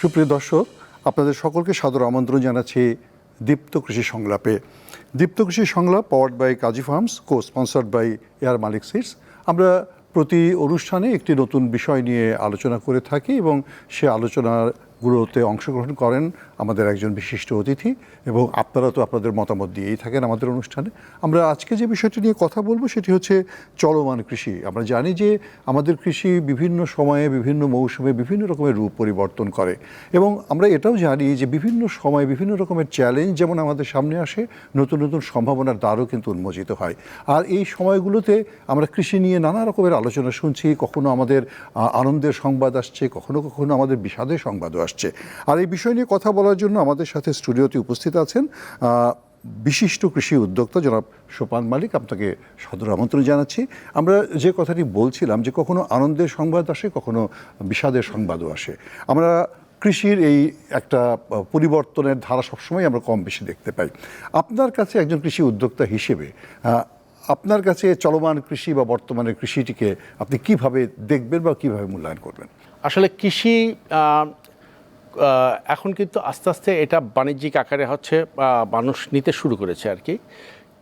সুপ্রিয় দর্শক, আপনাদের সকলকে সাদর আমন্ত্রণ জানাচ্ছি দীপ্ত কৃষি সংলাপে। Deepto Krishi Songlap powered by Kazi farms co sponsored by air Malik seeds আমরা প্রতি অনুষ্ঠানে একটি নতুন বিষয় নিয়ে আলোচনা করে থাকি এবং সে আলোচনাগুলোতে অংশগ্রহণ করেন আমাদের একজন বিশিষ্ট অতিথি এবং আপনারা তো আপনাদের মতামত দিয়েই থাকেন আমাদের অনুষ্ঠানে। আমরা আজকে যে বিষয়টি নিয়ে কথা বলব সেটি হচ্ছে চলমান কৃষি। আমরা জানি যে আমাদের কৃষি বিভিন্ন সময়ে, বিভিন্ন মৌসুমে বিভিন্ন রকমের রূপ পরিবর্তন করে এবং আমরা এটাও জানি যে বিভিন্ন সময়ে বিভিন্ন রকমের চ্যালেঞ্জ যেমন আমাদের সামনে আসে, নতুন নতুন সম্ভাবনার দ্বারও কিন্তু উন্মোচিত হয়। আর এই সময়গুলোতে আমরা কৃষি নিয়ে নানা রকমের আলোচনা শুনছি, কখনো আমাদের আনন্দের সংবাদ আসছে, কখনো কখনো আমাদের বিষাদের সংবাদও আসছে। আর এই বিষয় নিয়ে কথা বলার জন্য আমাদের সাথে স্টুডিওতে উপস্থিত আছেন বিশিষ্ট কৃষি উদ্যোক্তা জনাব সোপান মালিক। আপনাকে সদর আমন্ত্রণ জানাচ্ছি। আমরা যে কথাটি বলছিলাম যে কখনো আনন্দের সংবাদ আসে, কখনো বিষাদের সংবাদও আসে। আমরা কৃষির এই একটা পরিবর্তনের ধারা সবসময় আমরা কম বেশি দেখতে পাই। আপনার কাছে একজন কৃষি উদ্যোক্তা হিসেবে আপনার কাছে চলমান কৃষি বা বর্তমানে কৃষিটিকে আপনি কীভাবে দেখবেন বা কীভাবে মূল্যায়ন করবেন? আসলে কৃষি এখন কিন্তু আস্তে আস্তে এটা বাণিজ্যিক আকারে হচ্ছে মানুষ নিতে শুরু করেছে আর কি।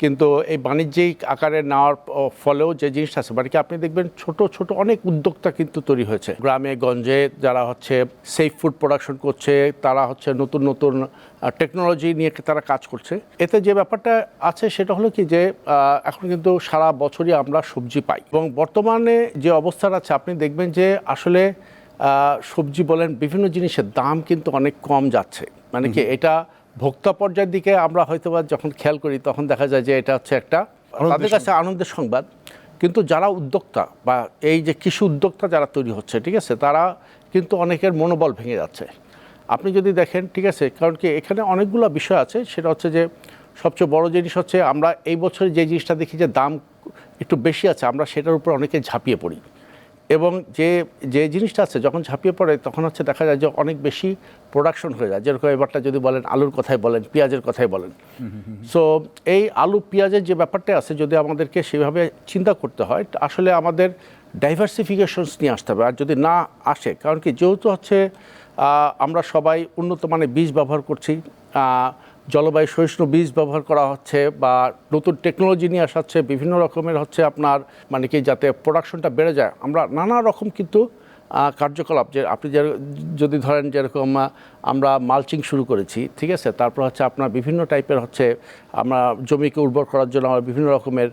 কিন্তু এই বাণিজ্যিক আকারে নেওয়ার ফলেও যে জিনিসটা আছে মানে কি আপনি দেখবেন ছোট ছোট অনেক উদ্যোক্তা কিন্তু তৈরি হয়েছে। গ্রামে, গঞ্জে যারা হচ্ছে সেফ ফুড প্রোডাকশন করছে, তারা হচ্ছে নতুন নতুন টেকনোলজি নিয়ে তারা কাজ করছে। এতে যে ব্যাপারটা আছে সেটা হলো কি যে এখন কিন্তু সারা বছরই আমরা সবজি পাই। এবং বর্তমানে যে অবস্থাটা আছে, আপনি দেখবেন যে আসলে সবজি বলেন বিভিন্ন জিনিসের দাম কিন্তু অনেক কম যাচ্ছে। মানে কি এটা ভোক্তা পর্যায়ের দিকে আমরা হয়তো বা যখন খেয়াল করি তখন দেখা যায় যে এটা হচ্ছে একটা তাদের কাছে আনন্দের সংবাদ। কিন্তু যারা উদ্যোক্তা বা এই যে কৃষি উদ্যোক্তা যারা তৈরি হচ্ছে ঠিক আছে তারা কিন্তু অনেকের মনোবল ভেঙে যাচ্ছে। আপনি যদি দেখেন ঠিক আছে কারণ কি এখানে অনেকগুলো বিষয় আছে। সেটা হচ্ছে যে সবচেয়ে বড় জিনিস হচ্ছে আমরা এই বছর যে জিনিসটা দেখি যে দাম একটু বেশি আছে আমরা সেটার উপর অনেকে ঝাঁপিয়ে পড়ি। এবং যে যে জিনিসটা আছে, যখন ঝাঁপিয়ে পড়ে, তখন হচ্ছে দেখা যায় যে অনেক বেশি প্রোডাকশন হয়ে যায়। যেরকম এবারটা যদি বলেন, আলুর কথাই বলেন, পেঁয়াজের কথাই বলেন। সো এই আলু পেঁয়াজের যে ব্যাপারটা আছে, যদি আমাদেরকে সেভাবে চিন্তা করতে হয় আসলে আমাদের ডাইভার্সিফিকেশনস নিয়ে আসতে হবে। আর যদি না আসে, কারণ কি, যেহেতু হচ্ছে আমরা সবাই উন্নত মানের বীজ ব্যবহার করছি জলবায়ু সহিষ্ণু বীজ ব্যবহার করা হচ্ছে বা নতুন টেকনোলজি নিয়ে আসা হচ্ছে, বিভিন্ন রকমের হচ্ছে আপনার মানে কি যাতে প্রোডাকশনটা বেড়ে যায়। আমরা নানা রকম কিন্তু কার্যকলাপ যে আপনি যদি ধরেন যেরকম আমরা মালচিং শুরু করেছি, ঠিক আছে? তারপর হচ্ছে আপনার বিভিন্ন টাইপের হচ্ছে আমরা জমিকে উর্বর করার জন্য আমরা বিভিন্ন রকমের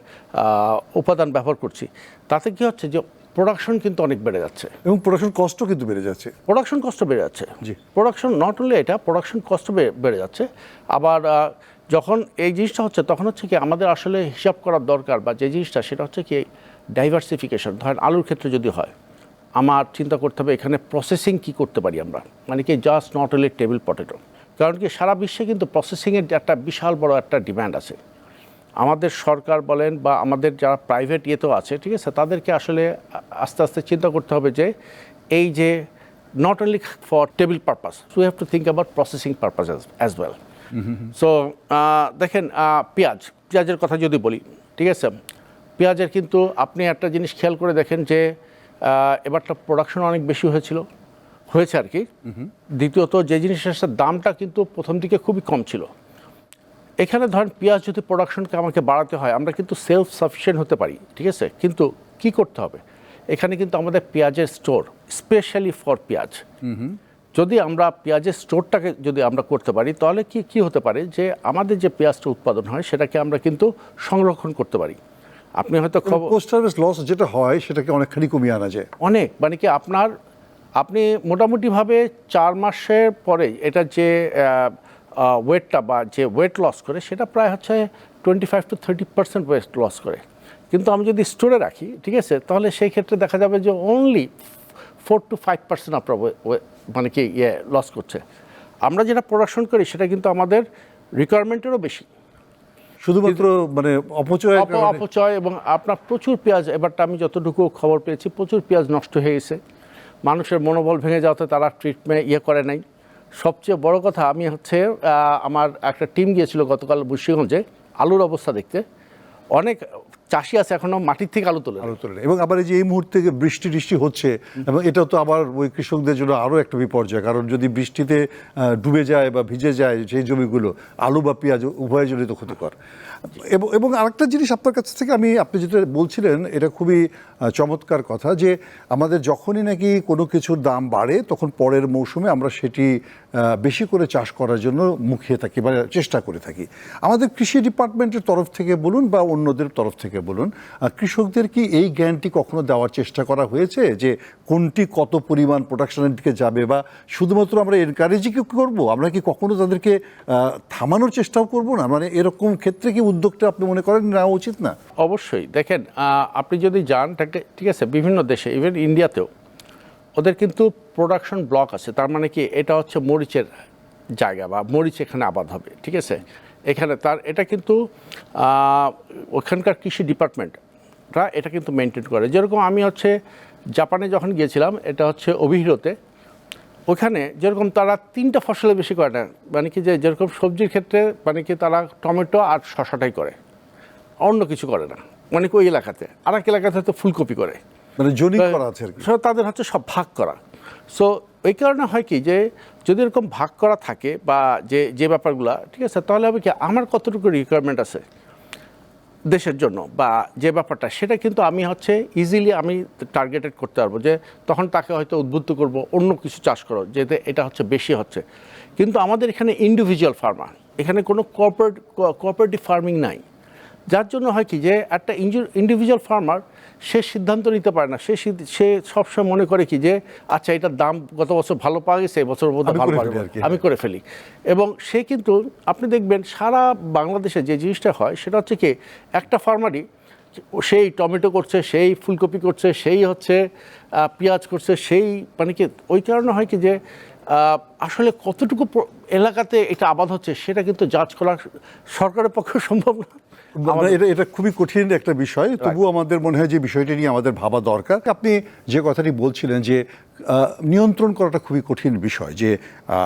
উপাদান ব্যবহার করছি। তাতে কি হচ্ছে যে প্রোডাকশন কিন্তু অনেক বেড়ে যাচ্ছে। এবং প্রোডাকশন কষ্ট কিন্তু বেড়ে যাচ্ছে। প্রোডাকশন কষ্ট বেড়ে যাচ্ছে। জি। প্রোডাকশন নট অনলি এটা প্রোডাকশন কষ্ট বেড়ে যাচ্ছে। আবার যখন এই জিনিসটা হচ্ছে তখন হচ্ছে কি আমাদের আসলে হিসাব করার দরকার বা যে জিনিসটা সেটা হচ্ছে কি ডাইভার্সিফিকেশন ধরেন আলুর ক্ষেত্রে যদি হয় আমার চিন্তা করতে হবে এখানে প্রসেসিং কি করতে পারি আমরা? মানে কি just not only table potato কারণ কি সারা বিশ্বে কিন্তু প্রসেসিংয়ের একটা বিশাল বড় একটা ডিম্যান্ড আছে। আমাদের সরকার বলেন বা আমাদের যারা প্রাইভেট ইয়েতেও আছে ঠিক আছে তাদেরকে আসলে আস্তে আস্তে চিন্তা করতে হবে যে এই যে not only for table purpose we have to think about processing purpose as well so দেখেন পেঁয়াজ পেঁয়াজের কথা যদি বলি ঠিক আছে পেঁয়াজের কিন্তু আপনি একটা জিনিস খেয়াল করে দেখেন যে এবারটা প্রোডাকশন অনেক বেশি হয়েছিল হয়েছে আর কি। দ্বিতীয়ত যে জিনিসের দামটা কিন্তু প্রথম দিকে খুবই কম ছিল। এখানে ধরেন পেঁয়াজ যদি প্রোডাকশনকে আমাকে বাড়াতে হয় আমরা কিন্তু সেলফ সাফিসিয়েন্ট হতে পারি ঠিক আছে? কিন্তু কি করতে হবে? এখানে কিন্তু আমাদের পেঁয়াজের স্টোর স্পেশালি ফর পেঁয়াজ। যদি আমরা পেঁয়াজের স্টোরটাকে যদি আমরা করতে পারি তাহলে কি কি হতে পারে যে আমাদের যে পেঁয়াজটা উৎপাদন হয় সেটাকে আমরা কিন্তু সংরক্ষণ করতে পারি। আপনি হয়তো খবর পোস্ট লস যেটা হয় সেটাকে অনেকখানি কমিয়ে আনা যায়। অনেক মানে কি আপনার আপনি মোটামুটিভাবে চার মাসের পরে এটা যে ওয়েটটা বা যে ওয়েট লস করে সেটা প্রায় হচ্ছে twenty five to thirty percent weight loss করে। কিন্তু আমি যদি স্টোরে রাখি ঠিক আছে তাহলে সেই ক্ষেত্রে দেখা যাবে যে only four to five percent আপনার মানে কি ইয়ে লস করছে। আমরা যেটা প্রোডাকশন করি সেটা কিন্তু আমাদের রিকোয়ারমেন্টেরও বেশি। শুধুমাত্র মানে অপচয় অপ- অপচয় এবং আপনার প্রচুর পেঁয়াজ এবারটা আমি যতটুকু খবর পেয়েছি প্রচুর পেঁয়াজ নষ্ট হয়ে গেছে। মানুষের মনোবল ভেঙে যাওয়াতে তারা ট্রিটমেন্ট ইয়ে করে নাই। সবচেয়ে বড় কথা আমি হচ্ছে আমার একটা টিম গিয়েছিল গতকাল মুন্সিগঞ্জে আলুর অবস্থা দেখতে। অনেক চাষি আছে এখনও মাটির থেকে আলু তোলে আলু তোলে এবং আবার এই যে এই মুহূর্তে বৃষ্টি টিষ্টি হচ্ছে এবং এটা তো আবার ওই কৃষকদের জন্য আরও একটা বিপর্যয় কারণ যদি বৃষ্টিতে ডুবে যায় বা ভিজে যায় সেই জমিগুলো আলু বা পেঁয়াজ উভয়ের জন্যই তো ক্ষতিকর। এবং এবং আরেকটা জিনিস আপনার কাছ থেকে আমি আপনি যেটা বলছিলেন, এটা খুবই চমৎকার কথা যে আমাদের যখনই নাকি কোনো কিছুর দাম বাড়ে, তখন পরের মৌসুমে আমরা সেটি বেশি করে চাষ করার জন্য মুখিয়ে থাকি বা চেষ্টা করে থাকি। আমাদের কৃষি ডিপার্টমেন্টের তরফ থেকে বলুন বা অন্যদের তরফ থেকে বলুন কৃষকদের কি এই জ্ঞানটি কখনো দেওয়ার চেষ্টা করা হয়েছে যে কোনটি কত পরিমাণ প্রোডাকশনের দিকে যাবে বা শুধুমাত্র আমরা এনকারেজই কি করব? আমরা কি কখনো তাদেরকে থামানোর চেষ্টাও করব না? মানে এরকম ক্ষেত্রে কি উদ্যোগটা আপনি মনে করেন নেওয়া উচিত না? অবশ্যই। দেখেন আপনি যদি যান ঠিক আছে, বিভিন্ন দেশে ইভেন ইন্ডিয়াতেও ওদের কিন্তু প্রোডাকশন ব্লক আছে। তার মানে কি, এটা হচ্ছে মরিচের জায়গা বা মরিচ এখানে আবাদ হবে, ঠিক আছে? এখানে তার, এটা কিন্তু ওখানকার কৃষি ডিপার্টমেন্টরা এটা কিন্তু মেনটেন করে। যেরকম আমি হচ্ছে জাপানে যখন গিয়েছিলাম, এটা হচ্ছে অভিহিরতে ওখানে যেরকম তারা তিনটা ফসলে বেশি করে না মানে কি যে যেরকম সবজির ক্ষেত্রে মানে কি তারা টমেটো আর শশাটাই করে অন্য কিছু করে না মানে কি ওই এলাকাতে। আর এক এলাকাতে হয়তো ফুলকপি করে। মানে জনিক করা আছে আর কি। তাদের হচ্ছে সব ভাগ করা। সো এই কারণে হয় কি যে যদি এরকম ভাগ করা থাকে বা যে যে ব্যাপারগুলো ঠিক আছে তাহলে হবে কি আমার কতটুকু রিকোয়ারমেন্ট আছে? দেশের জন্য বা যে ব্যাপারটা, সেটা কিন্তু আমি হচ্ছে ইজিলি আমি টার্গেটেড করতে পারব যে তখন তাকে হয়তো উদ্বুদ্ধ করব, অন্য কিছু চাষ করো, যেতে এটা হচ্ছে বেশি হচ্ছে। কিন্তু আমাদের এখানে ইন্ডিভিজুয়াল ফার্মার এখানে কোনো কর্পোরেট কোঅপারেটিভ ফার্মিং নাই। যার জন্য হয় কি যে একটা ইন্ডিভিজুয়াল ফার্মার সে সিদ্ধান্ত নিতে পারে না। সে সে সবসময় মনে করে কি যে আচ্ছা এটার দাম গত বছর ভালো পাওয়া গেছে এবছর আমি ভালো পাওয়া কি। আমি করে ফেলি। এবং সে কিন্তু আপনি দেখবেন সারা বাংলাদেশে যে জিনিসটা হয় সেটা হচ্ছে কি একটা ফার্মারই সেই টমেটো করছে সেই ফুলকপি করছে সেই হচ্ছে পেঁয়াজ করছে সেই মানে কি ওই কারণে হয় কি যে আসলে কতটুকু এলাকাতে এটা আবাদ হচ্ছে সেটা কিন্তু জাজ করা সরকারের পক্ষে সম্ভব না। এটা এটা খুবই কঠিন একটা বিষয়। তবুও আমাদের মনে হয় যে বিষয়টি নিয়ে আমাদের ভাবা দরকার। আপনি যে কথাটি বলছিলেন যে নিয়ন্ত্রণ করাটা খুবই কঠিন বিষয় যে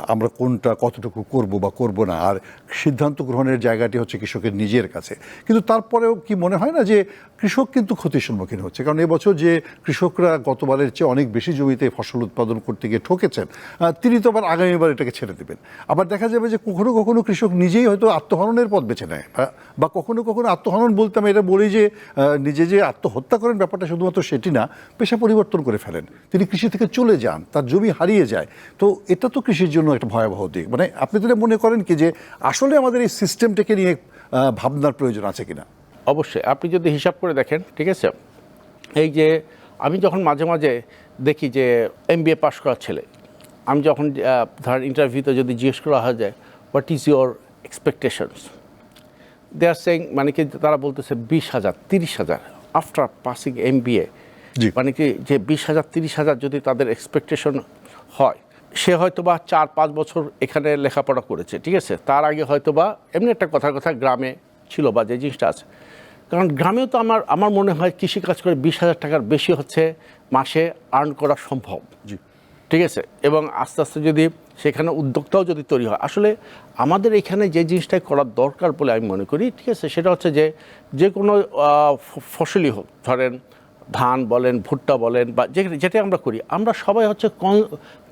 আমরা কোনটা কতটুকু করব বা করব না। আর সিদ্ধান্ত গ্রহণের জায়গাটি হচ্ছে কৃষকের নিজের কাছে। কিন্তু তারপরেও কি মনে হয় না যে, কৃষক কিন্তু ক্ষতির সম্মুখীন হচ্ছে? কারণ এবছর যে কৃষকরা গতবারের চেয়ে অনেক বেশি জমিতে ফসল উৎপাদন করতে গিয়ে ঠকেছেন তিনি তো আবার আগামীবার এটাকে ছেড়ে দেবেন। আবার দেখা যাবে যে, কখনো কখনো কৃষক নিজেই হয়তো আত্মহননের পথ বেছে নেয়, বা- কখনো কখনো আত্মহনন বলতে আমি এটা বলি যে নিজে যে আত্মহত্যা করেন ব্যাপারটা শুধুমাত্র সেটি না, পেশা পরিবর্তন করে ফেলেন। তিনি কৃষি থেকে চলে যান, তার জমি হারিয়ে যায়, তো এটা তো কৃষির জন্য একটা ভয়াবহ দিক। মানে আপনি তাহলে মনে করেন কি যে আসলে আমাদের এই সিস্টেমটাকে নিয়ে ভাবনার প্রয়োজন আছে কিনা? অবশ্যই। আপনি যদি হিসাব করে দেখেন, ঠিক আছে? এই যে আমি যখন মাঝে মাঝে দেখি যে এম বি এ পাস করা ছেলে, আমি যখন ধর ইন্টারভিউতে যদি জিজ্ঞেস করা হয় যায় what is your expectations they are saying মানে কি তারা বলতেছে, বিশ হাজার, তিরিশ হাজার after passing M B A. মানে কি যে বিশ হাজার তিরিশ হাজার যদি তাদের এক্সপেকটেশন হয় সে হয়তো বা চার পাঁচ বছর এখানে লেখাপড়া করেছে ঠিক আছে? তার আগে হয়তো বা এমনি একটা কথা কথা গ্রামে ছিল বা যে জিনিসটা আছে। কারণ গ্রামেও তো আমার আমার মনে হয় কৃষিকাজ করে বিশ হাজার টাকার বেশি হচ্ছে মাসে আর্ন করা সম্ভব। জি। ঠিক আছে? এবং আস্তে আস্তে যদি সেখানে উদ্যোক্তাও যদি তৈরি হয় আসলে আমাদের এখানে যে জিনিসটাই করার দরকার বলে আমি মনে করি ঠিক আছে? সেটা হচ্ছে যে যে কোনো ফসলই হোক ধরেন ধান বলেন ভুট্টা বলেন বা যে যেটা আমরা করি আমরা সবাই হচ্ছে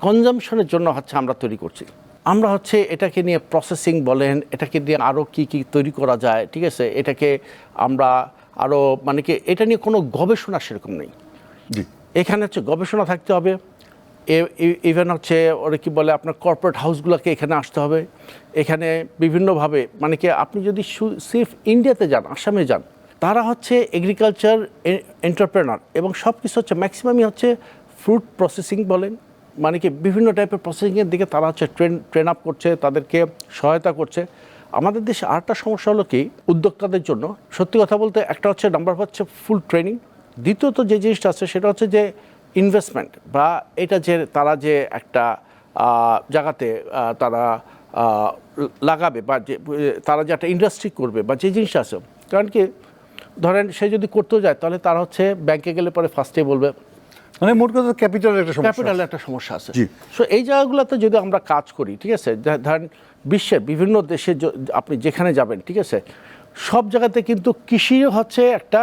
কনজামশনের জন্য হচ্ছে আমরা তৈরি করছি। আমরা হচ্ছে এটাকে নিয়ে প্রসেসিং বলেন এটাকে নিয়ে আরও কী কী তৈরি করা যায় ঠিক আছে? এটাকে আমরা আরও মানে কি এটা নিয়ে কোনো গবেষণা সেরকম নেই। জি। এখানে হচ্ছে গবেষণা থাকতে হবে। ইভেন হচ্ছে ওরা কি বলে আপনার কর্পোরেট হাউসগুলোকে এখানে আসতে হবে। এখানে বিভিন্নভাবে মানে কি আপনি যদি সিফ ইন্ডিয়াতে যান আসামে যান তারা হচ্ছে এগ্রিকালচার এন্টারপ্রেনার এবং সব কিছু হচ্ছে ম্যাক্সিমামই হচ্ছে ফ্রুট প্রসেসিং বলেন মানে কি বিভিন্ন টাইপের প্রসেসিংয়ের দিকে তারা হচ্ছে ট্রেন ট্রেন আপ করছে, তাদেরকে সহায়তা করছে। আমাদের দেশে আরেকটা সমস্যা হলো কি, উদ্যোক্তাদের জন্য। সত্যি কথা বলতে একটা হচ্ছে নাম্বার হচ্ছে ফুল ট্রেনিং দ্বিতীয়ত যে জিনিসটা আছে সেটা হচ্ছে যে ইনভেস্টমেন্ট বা এটা যে তারা যে একটা জায়গাতে তারা লাগাবে বা যে তারা যে একটা ইন্ডাস্ট্রি করবে বা যে জিনিসটা আছে। কারণ কি ধরেন সে যদি করতেও যায় তাহলে তারা হচ্ছে ব্যাংকে গেলে পরে ফার্স্টে বলবে। মানে মোট কথা ক্যাপিটালের একটা সমস্যা ক্যাপিটালের একটা সমস্যা আছে। সো এই জায়গাগুলোতে যদি আমরা কাজ করি ঠিক আছে ধরেন বিশ্বের বিভিন্ন দেশে আপনি যেখানে যাবেন ঠিক আছে সব জায়গাতে কিন্তু কৃষি হচ্ছে একটা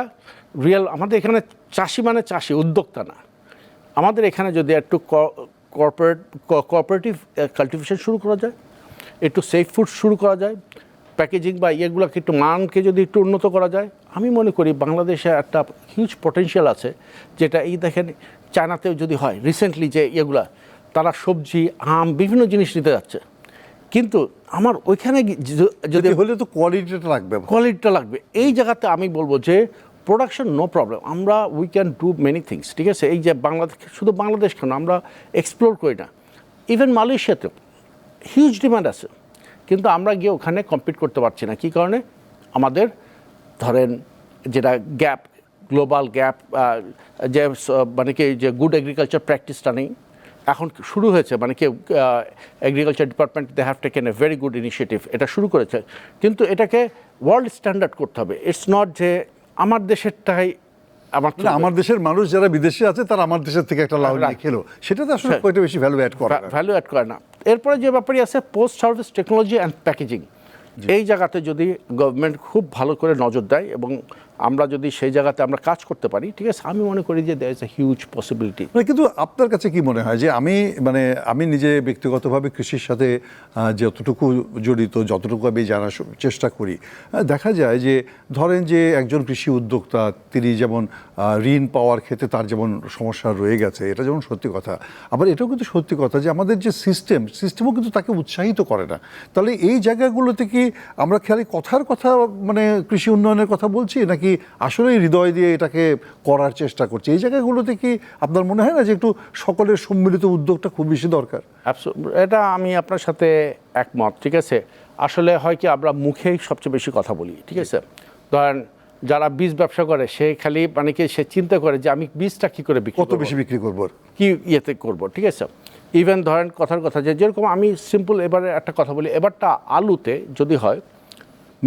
রিয়েল আমাদের এখানে চাষি মানে চাষি উদ্যোক্তা না। আমাদের এখানে যদি একটু কর্পোরেট কোঅপারেটিভ কাল্টিভেশন শুরু করা যায় একটু সেফ ফুড শুরু করা যায় প্যাকেজিং বা ইয়েগুলোকে একটু মানকে যদি একটু উন্নত করা যায় আমি মনে করি বাংলাদেশে একটা হিউজ পটেনশিয়াল আছে যেটা এই দেখেন চায়নাতেও যদি হয় রিসেন্টলি যে ইয়েগুলা তারা সবজি আম বিভিন্ন জিনিস নিতে যাচ্ছে। কিন্তু আমার ওইখানে যদি হলে তো কোয়ালিটিটা লাগবে। কোয়ালিটিটা লাগবে। এই জায়গাতে আমি বলব যে প্রোডাকশন নো প্রবলেম আমরা we can do many things ঠিক আছে? এই যে বাংলাদেশ শুধু বাংলাদেশ কেন আমরা এক্সপ্লোর করি না। ইভেন মালয়েশিয়াতেও হিউজ ডিমান্ড আছে। কিন্তু আমরা গিয়ে ওখানে কম্পিট করতে পারছি না। কী কারণে? আমাদের ধরেন যেটা গ্যাপ গ্লোবাল গ্যাপ যে মানে কি, যে গুড এগ্রিকালচার প্র্যাকটিসটা নেই। এখন শুরু হয়েছে মানে কি agriculture department they have taken a very good initiative এটা শুরু করেছে। কিন্তু এটাকে ওয়ার্ল্ড স্ট্যান্ডার্ড করতে হবে। ইটস নট যে আমার দেশেরটাই আমার না, আমার দেশের মানুষ যারা বিদেশে আছে তারা আমার দেশের থেকে একটা লাউ নিয়ে খেলো। সেটা তো আসলে হ্যাঁ। কয়টা বেশি ভ্যালু অ্যাড করে ভ্যালু অ্যাড করে না। এরপরে যে ব্যাপারই আছে post service technology and packaging এই জায়গাতে যদি গভর্নমেন্ট খুব ভালো করে নজর দেয় এবং আমরা যদি সেই জায়গাতে আমরা কাজ করতে পারি, ঠিক আছে? আমি মনে করি যে there is a huge possibility কিন্তু আপনার কাছে কি মনে হয় যে আমি মানে আমি নিজে ব্যক্তিগতভাবে কৃষির সাথে যতটুকু জড়িত, যতটুকু আমি জানার চেষ্টা করি দেখা যায় যে ধরেন যে একজন কৃষি উদ্যোক্তা, তিনি যেমন ঋণ পাওয়ার ক্ষেত্রে তার যেমন সমস্যা রয়ে গেছে, এটা যেমন সত্যি কথা। আবার এটাও কিন্তু সত্যি কথা যে আমাদের যে সিস্টেম সিস্টেমও কিন্তু তাকে উৎসাহিত করে না। তাহলে এই জায়গাগুলোতে কি আমরা খালি কথার কথা মানে কৃষি উন্নয়নের কথা বলছি, নাকি আসলে হৃদয় দিয়ে এটাকে করার চেষ্টা করছি? এই জায়গাগুলোতে কি আপনার মনে হয় না যে একটু সকলের সম্মিলিত উদ্যোগটা খুব বেশি দরকার? এটা আমি আপনার সাথে একমত ঠিক আছে? আসলে হয় কি আমরা মুখেই সবচেয়ে বেশি কথা বলি ঠিক আছে? ধরেন যারা বীজ ব্যবসা করে সে খালি মানে কি সে চিন্তা করে যে আমি বীজটা কী করে বিক্রি কত বেশি বিক্রি করব? কি ইয়েতে করব ঠিক আছে? ইভেন ধরেন কথার কথা যে যেরকম আমি সিম্পল এবারে একটা কথা বলি এবারটা আলুতে যদি হয়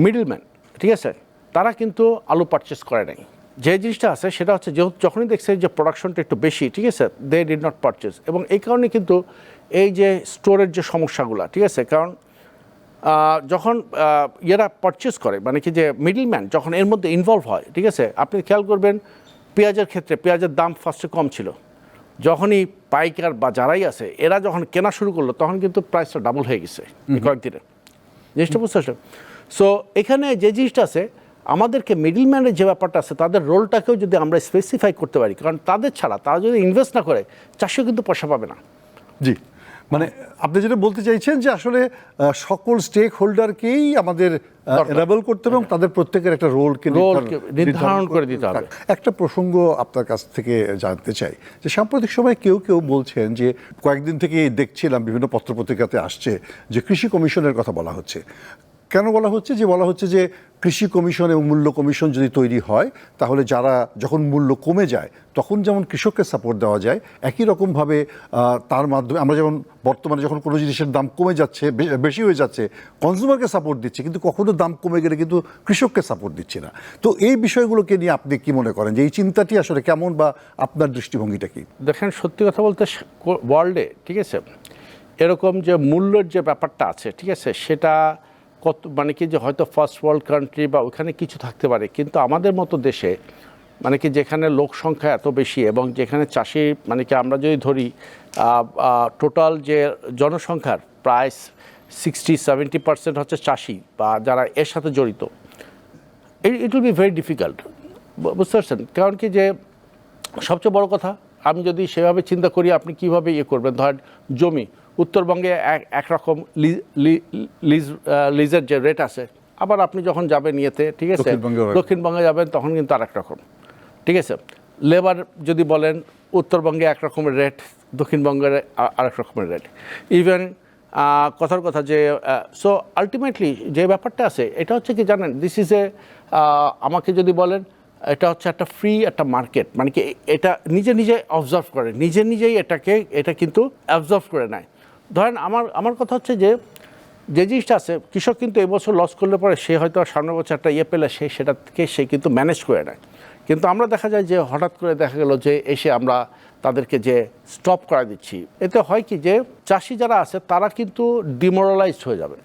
মিডলম্যান ঠিক আছে? তারা কিন্তু আলু পারচেস করে নাই। যে জিনিসটা আছে সেটা হচ্ছে যেহেতু যখনই দেখছে যে প্রোডাকশনটা একটু বেশি ঠিক আছে দে ডিড নট পারচেস এবং এই কারণে কিন্তু এই যে স্টোরের যে সমস্যাগুলো ঠিক আছে কারণ যখন এরা পারচেস করে মানে কি যে মিডলম্যান যখন এর মধ্যে ইনভলভ হয় ঠিক আছে আপনি খেয়াল করবেন পেঁয়াজের ক্ষেত্রে পেঁয়াজের দাম ফার্স্টে কম ছিল। যখনই পাইকার বা যারাই আছে এরা যখন কেনা শুরু করল তখন কিন্তু প্রাইসটা ডাবল হয়ে গেছে কয়েকদিনে। জিনিসটা বুঝতে সো এখানে যে জিনিসটা আছে আমাদেরকে মিডলম্যানের যে ব্যাপারটা আছে তাদের রোলটাকেও যদি আমরা স্পেসিফাই করতে পারি কারণ তাদের ছাড়া তারা যদি ইনভেস্ট না করে চাষিও কিন্তু পয়সা পাবে না। জি। মানে আপনি যেটা বলতে চাইছেন যে আসলে সকল স্টেক হোল্ডারকেই আমাদের এনাবল করতে হবে এবং তাদের প্রত্যেকের একটা রোলকে নির্ধারণ করে দিতে হবে। একটা প্রসঙ্গ আপনার কাছ থেকে জানতে চাই যে সাম্প্রতিক সময় কেউ কেউ বলছেন যে কয়েকদিন থেকে দেখছিলাম বিভিন্ন পত্রপত্রিকাতে আসছে যে কৃষি কমিশনের কথা বলা হচ্ছে। কেন বলা হচ্ছে? যে বলা হচ্ছে যে কৃষি কমিশন এবং মূল্য কমিশন যদি তৈরি হয়, তাহলে যারা যখন মূল্য কমে যায়, তখন যেমন কৃষককে সাপোর্ট দেওয়া যায়, একই রকমভাবে তার মাধ্যমে আমরা যেমন বর্তমানে যখন কোনো জিনিসের দাম কমে যাচ্ছে বেশি হয়ে যাচ্ছে কনজিউমারকে সাপোর্ট দিচ্ছে, কিন্তু কখনো দাম কমে গেলে কিন্তু কৃষককে সাপোর্ট দিচ্ছে না। তো এই বিষয়গুলোকে নিয়ে আপনি কি মনে করেন? যে এই চিন্তাটি আসলে কেমন বা আপনার দৃষ্টিভঙ্গিটা কি? দেখেন, সত্যি কথা বলতে ওয়ার্ল্ডে ঠিক আছে? এরকম যে মূল্যের যে ব্যাপারটা আছে, ঠিক আছে? সেটা কত মানে কি যে হয়তো ফার্স্ট ওয়ার্ল্ড কান্ট্রি বা ওখানে কিছু থাকতে পারে, কিন্তু আমাদের মতো দেশে মানে কি যেখানে লোক সংখ্যা এত বেশি এবং যেখানে চাষি মানে কি আমরা যদি ধরি টোটাল যে জনসংখ্যার প্রায় সিক্সটি সেভেন্টি পার্সেন্ট হচ্ছে চাষি বা যারা এর সাথে জড়িত। It will be very difficult বুঝতে পারছেন? কারণ কি যে সবচেয়ে বড় কথা, আমি যদি সেভাবে চিন্তা করি, আপনি কীভাবে ইয়ে করবেন? ধরেন জমি উত্তরবঙ্গে এক একরকম লিজ লিজের যে রেট আছে আবার আপনি যখন যাবেন ইয়েতে ঠিক আছে? দক্ষিণবঙ্গে যাবেন তখন কিন্তু আর রকম ঠিক আছে? লেবার যদি বলেন উত্তরবঙ্গে এক রকমের রেট দক্ষিণবঙ্গের আরেক রকমের রেট ইভেন কথার কথা যে সো আলটিমেটলি যে ব্যাপারটা আছে এটা হচ্ছে কি জানেন দিস ইজ এ আমাকে যদি বলেন এটা হচ্ছে একটা ফ্রি একটা মার্কেট মানে কি এটা নিজে নিজে অবজার্ভ করে নিজে নিজেই এটাকে এটা কিন্তু অবজার্ভ করে নেয়। ধরেন আমার আমার কথা হচ্ছে যে যে জিনিসটা আছে কৃষক কিন্তু এবছর লস করলে পরে সে হয়তো আর সামনের বছর একটা ইয়ে পেলে সে সেটাকে সে কিন্তু ম্যানেজ করে নেয়। কিন্তু আমরা দেখা যায় যে হঠাৎ করে দেখা গেল যে এসে আমরা তাদেরকে যে স্টপ করা দিচ্ছি। এতে হয় কি যে চাষি যারা আছে তারা কিন্তু ডিমোরালাইজড হয়ে যাবে।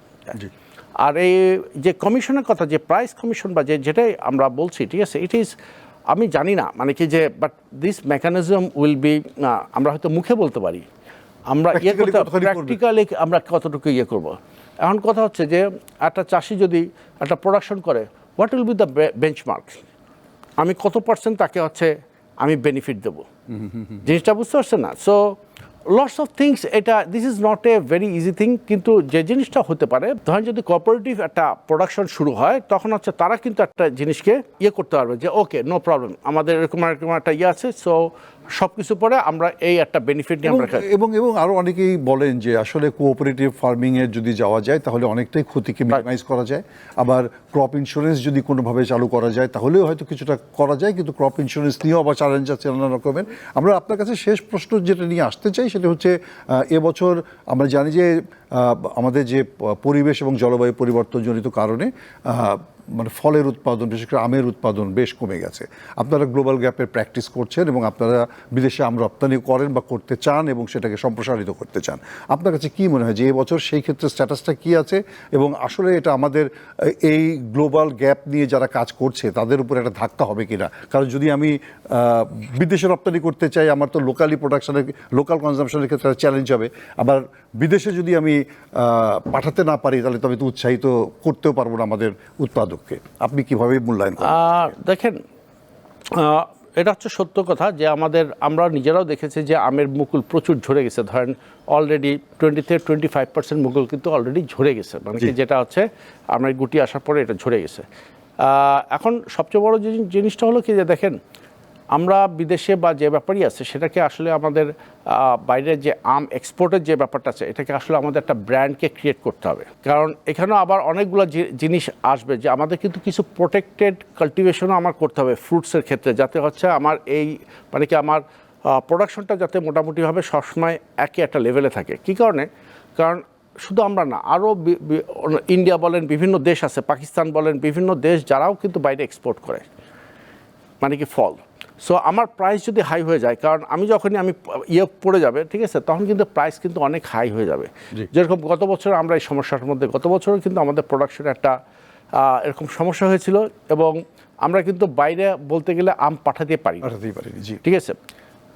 আর এই যে কমিশনের কথা যে প্রাইস কমিশন বা যে যেটাই আমরা বলছি ঠিক আছে ইট ইজ আমি জানি না মানে কি যে but this mechanism will be আমরা হয়তো মুখে বলতে পারি। আমরা ইয়ে করতে প্র্যাকটিক্যালি আমরা কতটুকু ইয়ে করব। এখন কথা হচ্ছে যে একটা চাষি যদি একটা প্রোডাকশন করে what will be the benchmark আমি কত পার্সেন্ট তাকে হচ্ছে আমি বেনিফিট দেবো? জিনিসটা বুঝতে পারছেন না? সো লটস অফ থিংস এটা this is not a very easy thing কিন্তু যে জিনিসটা হতে পারে ধরেন যদি কোঅপারেটিভ একটা প্রোডাকশন শুরু হয় তখন হচ্ছে তারা কিন্তু একটা জিনিসকে ইয়ে করতে পারবে যে ওকে নো প্রবলেম আমাদের এরকম এরকম একটা ইয়ে আছে সো সব কিছু পরে আমরা এই একটা বেনিফিট নিয়ে আমরা এবং এবং আরও অনেকেই বলেন যে আসলে কোঅপারেটিভ ফার্মিং এর যদি যাওয়া যায় তাহলে অনেকটাই ক্ষতিকে মিনিমাইজ করা যায়। আবার ক্রপ ইন্স্যুরেন্স যদি কোনোভাবে চালু করা যায় তাহলেও হয়তো কিছুটা করা যায় কিন্তু ক্রপ ইন্স্যুরেন্স নিয়েও আবার চ্যালেঞ্জ আছে নানা রকমের। আমরা আপনার কাছে শেষ প্রশ্ন যেটা নিয়ে আসতে চাই সেটা হচ্ছে এবছর আমরা জানি যে আমাদের যে পরিবেশ এবং জলবায়ু পরিবর্তনজনিত কারণে মানে ফলের উৎপাদন, বিশেষ করে আমের উৎপাদন বেশ কমে গেছে। আপনারা গ্লোবাল গ্যাপের প্র্যাকটিস করছেন এবং আপনারা বিদেশে আম রপ্তানি করেন বা করতে চান এবং সেটাকে সম্প্রসারিত করতে চান। আপনার কাছে কী মনে হয় যে এবছর সেই ক্ষেত্রে স্ট্যাটাসটা কী আছে? এবং আসলে এটা আমাদের, এই গ্লোবাল গ্যাপ নিয়ে যারা কাজ করছে, তাদের উপর একটা ধাক্কা হবে কিনা? কারণ যদি আমি বিদেশে রপ্তানি করতে চাই আমার তো লোকালি প্রোডাকশনের লোকাল কনজামশনের ক্ষেত্রে চ্যালেঞ্জ হবে। আবার বিদেশে যদি আমি পাঠাতে না পারি তাহলে তো আমি তো উৎসাহিত করতেও পারব না আমাদের উৎপাদককে। আপনি কীভাবে মূল্যায়ন দেখেন এটা হচ্ছে সত্য কথা যে আমাদের আমরা নিজেরাও দেখেছি যে আমের মুকুল প্রচুর ঝরে গেছে। ধরেন অলরেডি টোয়েন্টি থেকে টোয়েন্টি ফাইভ পার্সেন্ট মুকুল কিন্তু অলরেডি ঝরে গেছে। মানে কি যেটা হচ্ছে আমরা গুটি আসার পরে এটা ঝরে গেছে। এখন সবচেয়ে বড় যে জিনিসটা হলো কি যে দেখেন আমরা বিদেশে বা যে ব্যাপারই আছে, সেটাকে আসলে আমাদের বাইরের যে আম এক্সপোর্টের যে ব্যাপারটা আছে, এটাকে আসলে আমাদের একটা ব্র্যান্ডকে ক্রিয়েট করতে হবে। কারণ এখানেও আবার অনেকগুলো জিনিস আসবে যে আমাদের কিন্তু কিছু প্রোটেক্টেড কাল্টিভেশনও আমার করতে হবে ফ্রুটসের ক্ষেত্রে, যাতে হচ্ছে আমার এই মানে কি আমার প্রোডাকশনটা যাতে মোটামুটিভাবে সবসময় একই একটা লেভেলে থাকে। কী কারণে? কারণ শুধু আমরা না, আরও ইন্ডিয়া বলেন, বিভিন্ন দেশ আছে পাকিস্তান বলেন, বিভিন্ন দেশ যারাও কিন্তু বাইরে এক্সপোর্ট করে। মানে কি ফল। সো আমার প্রাইস যদি হাই হয়ে যায় কারণ আমি যখনই আমি ইয়ে পড়ে যাবে ঠিক আছে তখন কিন্তু প্রাইস কিন্তু অনেক হাই হয়ে যাবে। যেরকম গত বছর আমরা এই সমস্যার মধ্যে গত বছরও কিন্তু আমাদের প্রোডাকশনে একটা এরকম সমস্যা হয়েছিল এবং আমরা কিন্তু বাইরে বলতে গেলে আম পাঠাতে পারি। পাঠাতেই পারিনি জি। ঠিক আছে?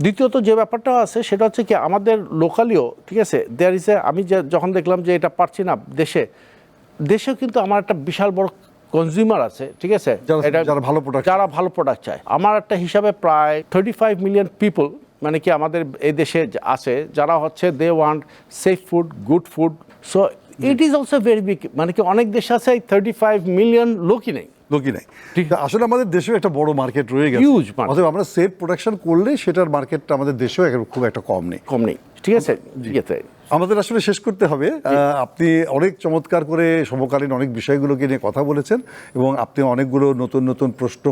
দ্বিতীয়ত যে ব্যাপারটা আছে সেটা হচ্ছে কি আমাদের লোকালিও ঠিক আছে দেয়ার ইজ এ আমি যে যখন দেখলাম যে এটা পারছি না দেশে দেশেও কিন্তু আমার একটা বিশাল বড় কনজিউমার আছে ঠিক আছে? যারা- যারা ভালো প্রোডাক্ট যারা ভালো প্রোডাক্ট চায়। আমার একটা হিসাবে প্রায় থার্টি ফাইভ মিলিয়ন পিপল মানে কি আমাদের এই দেশে আছে যারা হচ্ছে they want safe food good food so it is also very big মানে কি অনেক দেশ আছে থার্টি ফাইভ মিলিয়ন লোকই নেই। লোকই নাই। তা আসলে আমাদের দেশেও একটা বড় মার্কেট রয়ে গেছে। Market. অতএব আমরা সেফ প্রোডাকশন করলে সেটার মার্কেটটা আমাদের দেশেও খুব একটা কম নেই। কম নেই। ঠিক আছে? ইয়েতে আমাদের আসলে শেষ করতে হবে। আপনি অনেক চমৎকার করে সমকালীন অনেক বিষয়গুলোকে নিয়ে কথা বলেছেন এবং আপনি অনেকগুলো নতুন নতুন প্রশ্ন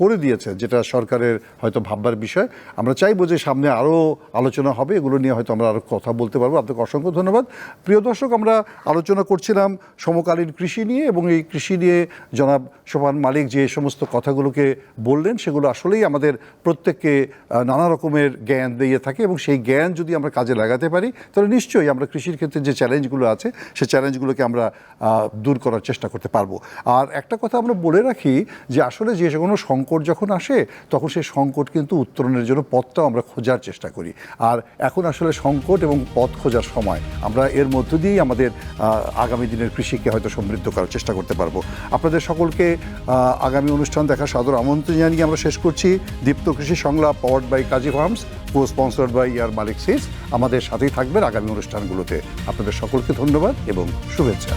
করে দিয়েছেন যেটা সরকারের হয়তো ভাববার বিষয়। আমরা চাইব যে সামনে আরও আলোচনা হবে এগুলো নিয়ে হয়তো আমরা আরও কথা বলতে পারব। আপনাকে অসংখ্য ধন্যবাদ। প্রিয় দর্শক আমরা আলোচনা করছিলাম সমকালীন কৃষি নিয়ে এবং এই কৃষি নিয়ে জনাব সোপান মালিক যে সমস্ত কথাগুলোকে বললেন সেগুলো আসলেই আমাদের প্রত্যেককে নানা রকমের জ্ঞান দিয়ে থাকে এবং সেই জ্ঞান যদি আমরা কাজে লাগাতে পারি তাহলে নিশ্চয়ই আমরা কৃষির ক্ষেত্রে যে চ্যালেঞ্জগুলো আছে সেই চ্যালেঞ্জগুলোকে আমরা দূর করার চেষ্টা করতে পারব। আর একটা কথা আমরা বলে রাখি যে আসলে যে কোনো সংকট যখন আসে, তখন সেই সংকট কিন্তু উত্তরণের জন্য পথটাও আমরা খোঁজার চেষ্টা করি। আর এখন আসলে সংকট এবং পথ খোঁজার সময়, আমরা এর মধ্য দিয়েই আমাদের আগামী দিনের কৃষিকে হয়তো সমৃদ্ধ করার চেষ্টা করতে পারব। আপনাদের সকলকে আগামী অনুষ্ঠান দেখার সাদর আমন্ত্রণ জানিয়ে আমরা শেষ করছি। Deepto Krishi Songlap powered by Kazi farms co sponsored by ইয়ার মালিক সিস আমাদের সাথেই থাকবেন আগামী অনুষ্ঠানগুলোতে আপনাদের সকলকে ধন্যবাদ এবং শুভেচ্ছা।